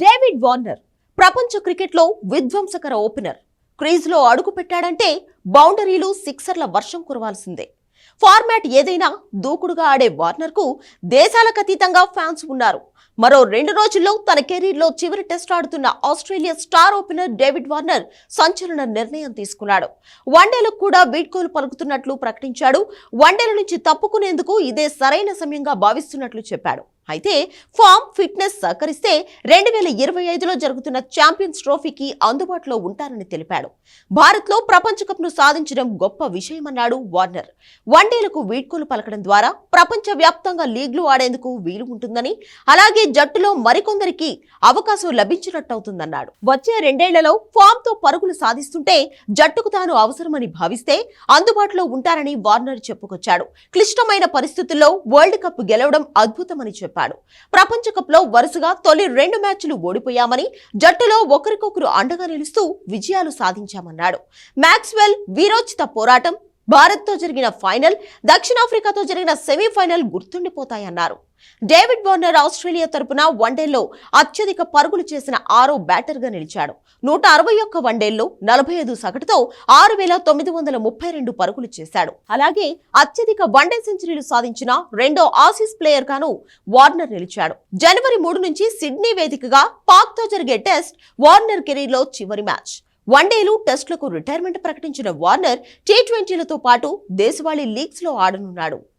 David Warner ప్రపంచ క్రికెట్లో విధ్వంసకర opener. క్రీజ్లో అడుగు పెట్టాడంటే బౌండరీలు సిక్సర్ల వర్షం కురవాల్సిందే. ఫార్మాట్ ఏదైనా దూకుడుగా ఆడే వార్నర్కు దేశాలకు అతీతంగా ఫ్యాన్స్ ఉన్నారు. మరో రెండు రోజుల్లో తన కెరీర్లో చివరి టెస్ట్ ఆడుతున్న Australia star opener David Warner సంచలన నిర్ణయం తీసుకున్నాడు. వన్డేలకు కూడా వీడ్కోలు పలుకుతున్నట్లు ప్రకటించాడు. వన్డేల నుంచి తప్పుకునేందుకు ఇదే సరైన సమయంగా భావిస్తున్నట్లు చెప్పాడు. అయితే ఫామ్ ఫిట్నెస్ సహకరిస్తే రెండు వేల ఇరవై ఐదులో జరుగుతున్న ఛాంపియన్స్ ట్రోఫీకి అందుబాటులో ఉంటారని తెలిపాడు. భారత్లో ప్రపంచ కప్ను సాధించడం గొప్ప విషయమన్నాడు వార్నర్. వన్డేలకు వీడ్కోలు పలకడం ద్వారా ప్రపంచ వ్యాప్తంగా లీగ్లు ఆడేందుకు వీలు ఉంటుందని అలాగే జట్టులో మరికొందరికి అవకాశం లభించినట్టవుతుందన్నాడు. వచ్చే రెండేళ్ళలో ఫామ్తో పరుగులు సాధిస్తుంటే జట్టుకు తాను అవసరమని భావిస్తే అందుబాటులో ఉంటారని వార్నర్ చెప్పుకొచ్చాడు. క్లిష్టమైన పరిస్థితుల్లో వరల్డ్ కప్ గెలవడం అద్భుతమని చెప్పాడు. ప్రపంచ కప్లో వరుసగా తొలి రెండు మ్యాచ్లు ఓడిపోయామని జట్టులో ఒకరికొకరు అండగా నిలుస్తూ విజయాలు సాధించామన్నాడు. మ్యాక్స్వెల్ వీరోచిత పోరాటం భారత్తో జరిగిన ఫైనల్ దక్షిణాఫ్రికాతో జరిగిన సెమీఫైనల్ గుర్తుండిపోతాయన్నారు. డేవిడ్ వార్నర్ ఆస్ట్రేలియా తరపున వన్డేల్లో అత్యధిక పరుగులు చేసిన ఆరో బ్యాటర్గా నిలిచాడు. నూట అరవై ఒక్క వన్డేల్లో నలభై ఐదు సగటుతో ఆరు వేల తొమ్మిది వందల ముప్పై రెండు పరుగులు చేశాడు. అలాగే అత్యధిక వన్డే సెంచరీలు సాధించిన రెండో ఆసీస్ ప్లేయర్ గాను వార్నర్ నిలిచాడు. జనవరి మూడు నుంచి సిడ్నీ వేదికగా పాక్తో జరిగే టెస్ట్ వార్నర్ కెరీర్లో చివరి మ్యాచ్. వన్డేలు టెస్టులకు రిటైర్మెంట్ ప్రకటించిన వార్నర్ టీ ట్వంటీలతో పాటు దేశవాళీ లీగ్స్లో ఆడనున్నాడు.